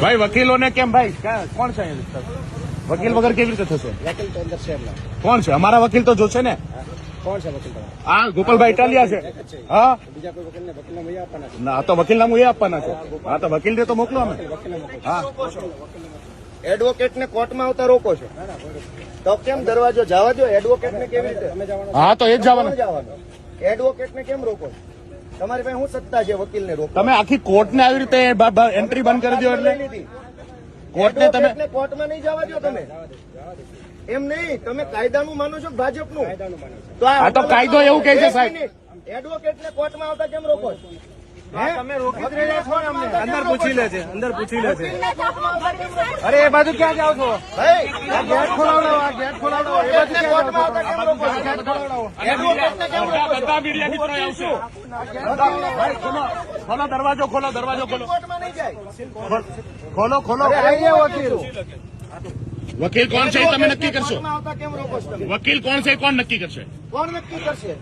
ભાઈ વકીલોને કેમ ભાઈ? કોણ છે? વકીલ વગર કેવી રીતે થશે? વકીલ તો અંદર છે કોણ છે? અમારા વકીલ તો જોશે ને? કોણ છે વકીલ તમારા? ગોપાલભાઈ ઇટાલિયા છે. હા બીજા કોઈ વકીલને વકીલને મળી આપવાના છે? ના તો વકીલ નામું એ આપવાના છે. હા તો વકીલને તો મોકલો અમે. હા. એડવોકેટ ને કોર્ટમાં આવતા રોકો છો? તો કેમ દરવાજો જવા દો એડવોકેટ ને કેવી રીતે? હા તો એ જ જવાના. જવાનું. એડવોકેટ ને કેમ રોકો છો? તમારી પાસે શું સત્તા છે વકીલ ને રોકો તમે આખી કોર્ટને આવી રીતે એન્ટ્રી બંધ કરી દો એટલે? કોર્ટને તમે કોર્ટ કોર્ટમાં નહીં જવા દો તમે. એમ નહીં તમે કાયદાનું માનો છો ભાજપનું? તો આ તો કાયદો એવું કહે છે, સાહેબ. એડવોકેટને કોર્ટમાં આવતા કેમ રોકો છો? હે? તમે રોકી જ રહ્યા છો ને અમને. અંદર પૂછી લે છે અંદર પૂછી લે છે? અરે એ બાજુ ક્યાં જાવ છો? ગેટ ખોલાવડાવો આ ગેટ ખોલાવડાવો એ બાજુ? બધા મીડિયા મિત્રો આવશે ખોલો. ખોલો દરવાજો ખોલો દરવાજો ખોલો. ખોલો ખોલો વકીલ કોણ છે એ તમે નક્કી કરશો? વકીલ કોણ છે એ કોણ નક્કી કરશે? કોણ નક્કી કરશે?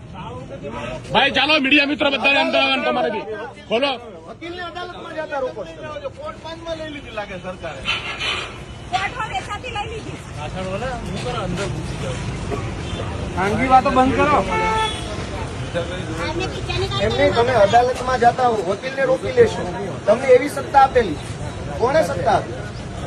ભાઈ ચાલો મીડિયા મિત્રો બધાને અંદર આવવાનું તમારે બી. ખોલો વકીલને અદાલતમાં જતા રોકો કોર્ટ તમે. લઈ લીધી લાગે સરકારે. ખાનગી વાતો બંધ કરો. એમને નહીં તમે અદાલતમાં જતા વકીલને રોકી લેશો. તમને એવી સત્તા આપેલી. કોને સત્તા આપી?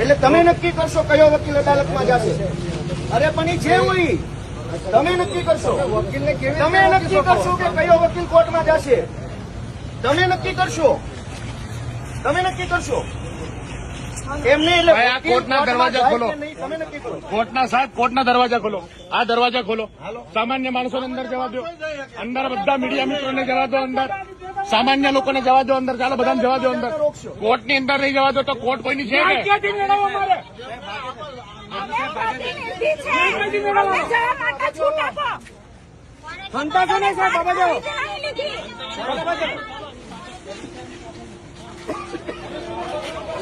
એટલે તમે નક્કી કરશો કયો વકીલ અદાલતમાં જશે? અરે પણ એ છે હોય તમે નક્કી કરશો. વકીલને તમે નક્કી કરશો કે કયો વકીલ કોર્ટમાં જશે? તમે નક્કી કરશો. તમે નક્કી કરશો. એમ નહીં એટલે ભાઈ, આ વકીલ કોર્ટના દરવાજા ખોલો. તમે નક્કી કરો. કોર્ટના સાહેબ કોર્ટના દરવાજા ખોલો. આ દરવાજા ખોલો. સામાન્ય માણસોને અંદર જવા દો. અંદર બધા મીડિયા મિત્રોને જવા દો અંદર. સામાન્ય લોકોને જવા દો અંદર. ચાલો બધાને જવા દો અંદર. કોર્ટની અંદર નહીં જવા દો તો કોર્ટ કોઈની છે કે? છે. ને બાબા જાઓ.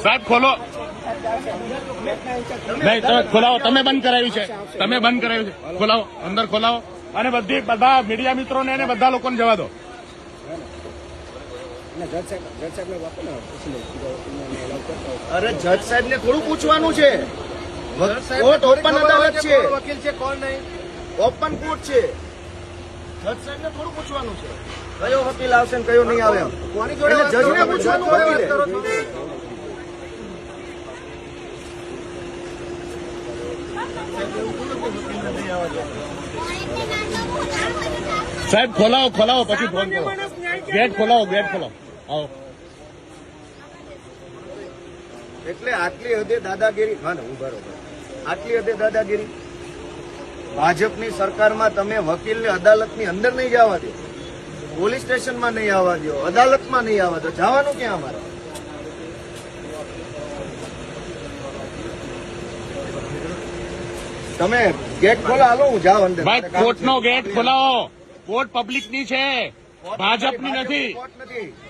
સાહેબ ખોલો. નહીં તમે ખોલાવો. તમે બંધ કરાવ્યું છે. તમે બંધ કરાવ્યું છે. ખોલાવો. અંદર ખોલાવો. અને બધી બધા મીડિયા મિત્રોને અને બધા લોકોને જવા દો. અરે જજ સાહેબ ને થોડું પૂછવાનું છે. કોર્ટ ઓપન અદાલત છે. વકીલ છે કોણ નહીં? ઓપન કોર્ટ છે. જજ સાહેબ ને થોડું પૂછવાનું છે. કયો વકીલ આવશે ને કયો નહીં આવે કોની જોડે પૂછવાનું? સાહેબ ખોલાવો ખોલાવો પછી ફોન કરો. ગેટ ખોલાવો ગેટ ખોલાવો. એટલે આટલી હદે દાદાગીરી હા ને હું બરોબર આટલી હદે દાદાગીરી? ભાજપની સરકારમાં તમે વકીલને અદાલતની અંદર નહીં જવા દો. પોલીસ સ્ટેશનમાં નહીં આવવા દો. અદાલતમાં નહીં આવવા દો. જવાનું ક્યાં અમારે? તમે ગેટ ખોલો હાલો હું જાઉં અંદર. ભાઈ કોર્ટનો ગેટ ખોલાવો. કોર્ટ પબ્લિકની છે. ભાજપની નથી. કોર્ટ નથી.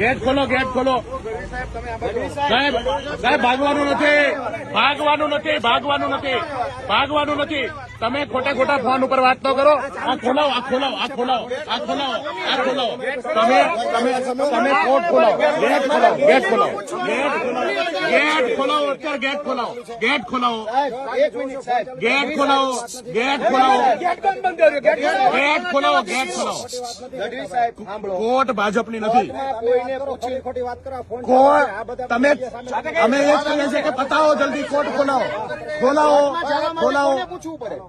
ગેટ ખોલો ગેટ ખોલો. સાહેબ સાહેબ ભાગવાનું નથી. ભાગવાનું નથી ભાગવાનું નથી ભાગવાનું નથી. તમે ખોટા ખોટા ફોન ઉપર વાત તો કરો. આ ખોલાવો આ ખોલાવો આ ખોલાવો આ ખોલાવો આ ખોલાવો. તમે તમે તમે કોર્ટ ખોલાવો. ગેટ ખોલાવો ગેટ ખોલાવો. ગેટ ખોલાવો ગેટ ખોલાવો અત્યારે ગેટ ખોલાવો. ગેટ ખોલાવો. સાહેબ એક મિનિટ સાહેબ ગેટ ખોલાવો ગેટ ખોલાવો. ગેટ ખોલાવો ગેટ ખોલાવો. ગઢવી સાહેબ સાંભળો કોર્ટ ભાજપની નથી. કોઈને પૂછી ખોટી વાત કરો ફોન કોર્ટ, તમે, અમે એ જ કહીએ છીએ કે બતાવો જલ્દી, કોર્ટ ખોલાવો. ખોલાવો ખોલાવો. કોને પૂછવું પડે